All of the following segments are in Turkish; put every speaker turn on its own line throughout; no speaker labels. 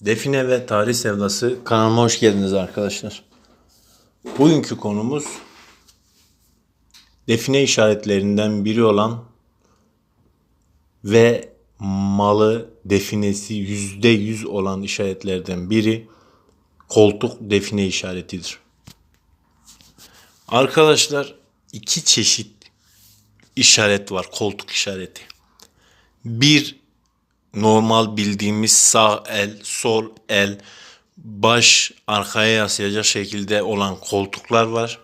Define ve Tarih Sevdası kanalıma hoş geldiniz arkadaşlar. Bugünkü konumuz define işaretlerinden biri olan ve malı definesi yüzde yüz olan işaretlerden biri koltuk define işaretidir. Arkadaşlar iki çeşit işaret var koltuk işareti. Bir normal bildiğimiz sağ el, sol el, baş arkaya yaslayacak şekilde olan koltuklar var.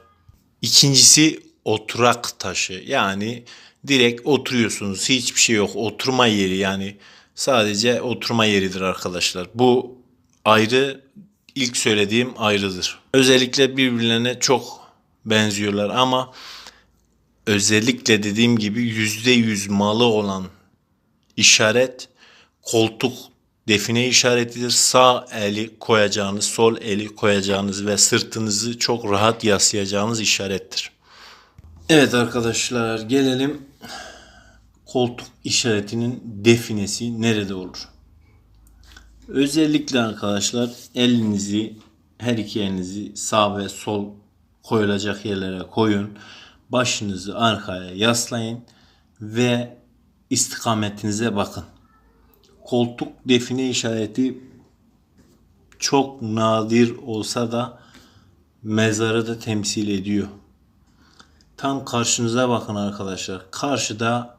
İkincisi oturak taşı. Yani direkt oturuyorsunuz. Hiçbir şey yok. Oturma yeri yani sadece oturma yeridir arkadaşlar. Bu ayrı ilk söylediğim ayrıdır. Özellikle birbirlerine çok benziyorlar ama özellikle dediğim gibi yüzde yüz malı olan işaret koltuk define işaretidir. Sağ eli koyacağınız, sol eli koyacağınız ve sırtınızı çok rahat yaslayacağınız işarettir. Evet arkadaşlar gelelim koltuk işaretinin definesi nerede olur? Özellikle arkadaşlar elinizi her iki elinizi sağ ve sol koyulacak yerlere koyun. Başınızı arkaya yaslayın ve istikametinize bakın. Koltuk define işareti çok nadir olsa da mezarı da temsil ediyor. Tam karşınıza bakın arkadaşlar. Karşıda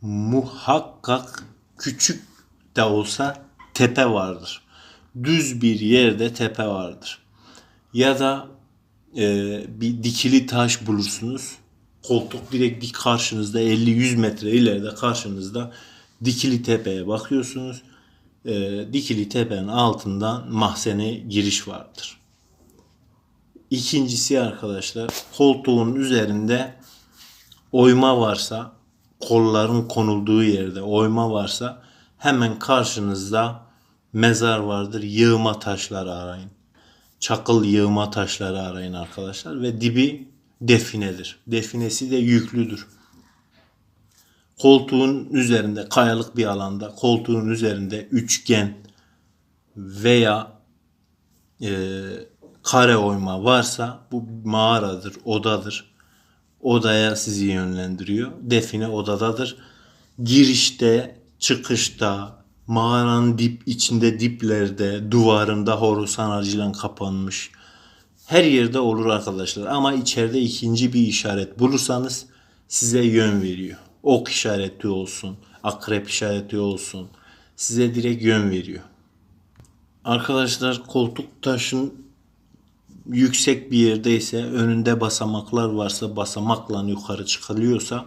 muhakkak küçük de olsa tepe vardır. Düz bir yerde tepe vardır. Ya da e, bir dikili taş bulursunuz. Koltuk direkt dik karşınızda 50-100 metre ileride karşınızda dikili tepeye bakıyorsunuz. E, dikili tepenin altından mahzene giriş vardır. İkincisi arkadaşlar koltuğun üzerinde oyma varsa kolların konulduğu yerde oyma varsa hemen karşınızda mezar vardır. Yığma taşları arayın. Çakıl yığma taşları arayın arkadaşlar ve dibi definedir. Definesi de yüklüdür. Koltuğun üzerinde kayalık bir alanda koltuğun üzerinde üçgen veya e, kare oyma varsa bu mağaradır, odadır. Odaya sizi yönlendiriyor. Define odadadır. Girişte, çıkışta, mağaranın dip içinde diplerde, duvarında horusan aracıyla kapanmış. Her yerde olur arkadaşlar ama içeride ikinci bir işaret bulursanız size yön veriyor. Ok işareti olsun, akrep işareti olsun size direkt yön veriyor. Arkadaşlar koltuk taşın yüksek bir yerdeyse önünde basamaklar varsa basamakla yukarı çıkılıyorsa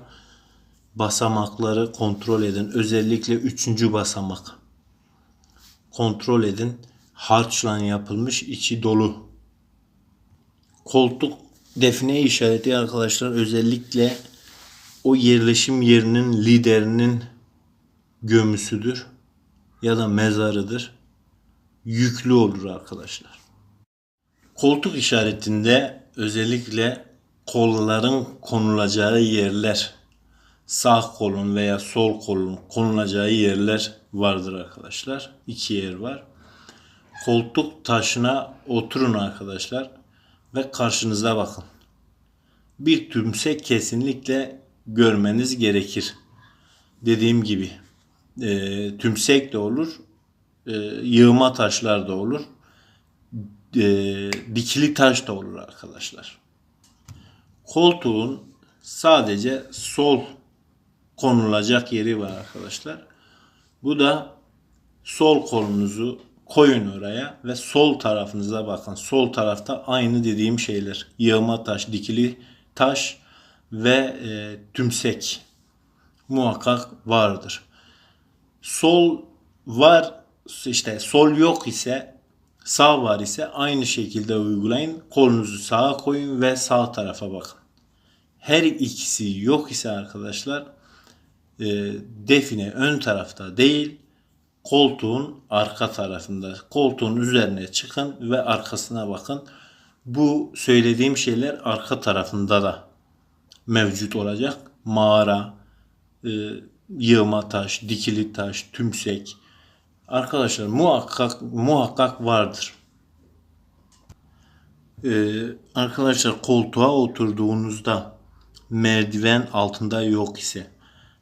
basamakları kontrol edin. Özellikle üçüncü basamak. Kontrol edin. Harçla yapılmış içi dolu. Koltuk defne işareti arkadaşlar özellikle o yerleşim yerinin liderinin gömüsüdür ya da mezarıdır. Yüklü olur arkadaşlar. Koltuk işaretinde özellikle kolların konulacağı yerler, sağ kolun veya sol kolun konulacağı yerler vardır arkadaşlar. İki yer var. Koltuk taşına oturun arkadaşlar ve karşınıza bakın. Bir tümsek kesinlikle görmeniz gerekir. Dediğim gibi e, tümsek de olur, e, yığma taşlar da olur e, dikili taş da olur arkadaşlar. Koltuğun sadece sol konulacak yeri var arkadaşlar. Bu da sol kolunuzu koyun oraya ve sol tarafınıza bakın. Sol tarafta aynı dediğim şeyler. Yığma taş, dikili taş ve e, tümsek muhakkak vardır. Sol var işte sol yok ise Sağ var ise aynı şekilde uygulayın. Kolunuzu sağa koyun ve sağ tarafa bakın. Her ikisi yok ise arkadaşlar e, define ön tarafta değil koltuğun arka tarafında. Koltuğun üzerine çıkın ve arkasına bakın. Bu söylediğim şeyler arka tarafında da mevcut olacak. Mağara, e, yığma taş, dikili taş, tümsek, Arkadaşlar muhakkak muhakkak vardır. Ee, arkadaşlar koltuğa oturduğunuzda merdiven altında yok ise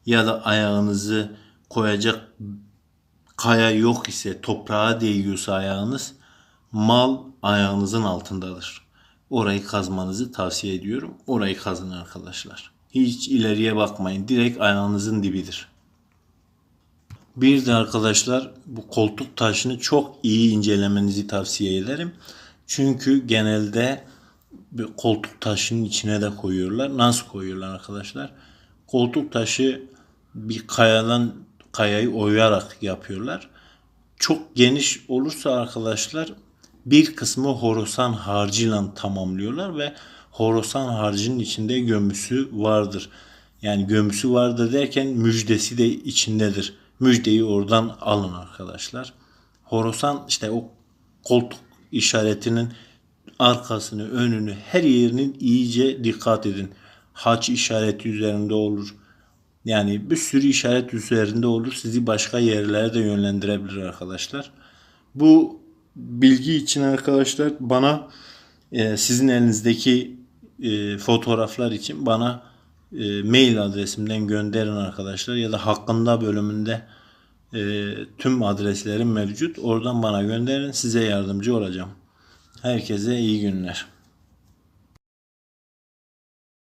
ya da ayağınızı koyacak kaya yok ise toprağa değiyorsa ayağınız mal ayağınızın altındadır. Orayı kazmanızı tavsiye ediyorum. Orayı kazın arkadaşlar. Hiç ileriye bakmayın. Direkt ayağınızın dibidir. Bir de arkadaşlar bu koltuk taşını çok iyi incelemenizi tavsiye ederim. Çünkü genelde bir koltuk taşının içine de koyuyorlar. Nasıl koyuyorlar arkadaşlar? Koltuk taşı bir kayadan kayayı oyarak yapıyorlar. Çok geniş olursa arkadaşlar bir kısmı horosan harcıyla tamamlıyorlar ve horosan harcının içinde gömüsü vardır. Yani gömüsü vardır derken müjdesi de içindedir. Müjdeyi oradan alın arkadaşlar. Horosan işte o koltuk işaretinin arkasını, önünü, her yerinin iyice dikkat edin. Haç işareti üzerinde olur. Yani bir sürü işaret üzerinde olur. Sizi başka yerlere de yönlendirebilir arkadaşlar. Bu bilgi için arkadaşlar bana e, sizin elinizdeki e, fotoğraflar için bana e, mail adresimden gönderin arkadaşlar ya da hakkında bölümünde e, tüm adreslerim mevcut. Oradan bana gönderin. Size yardımcı olacağım. Herkese iyi günler.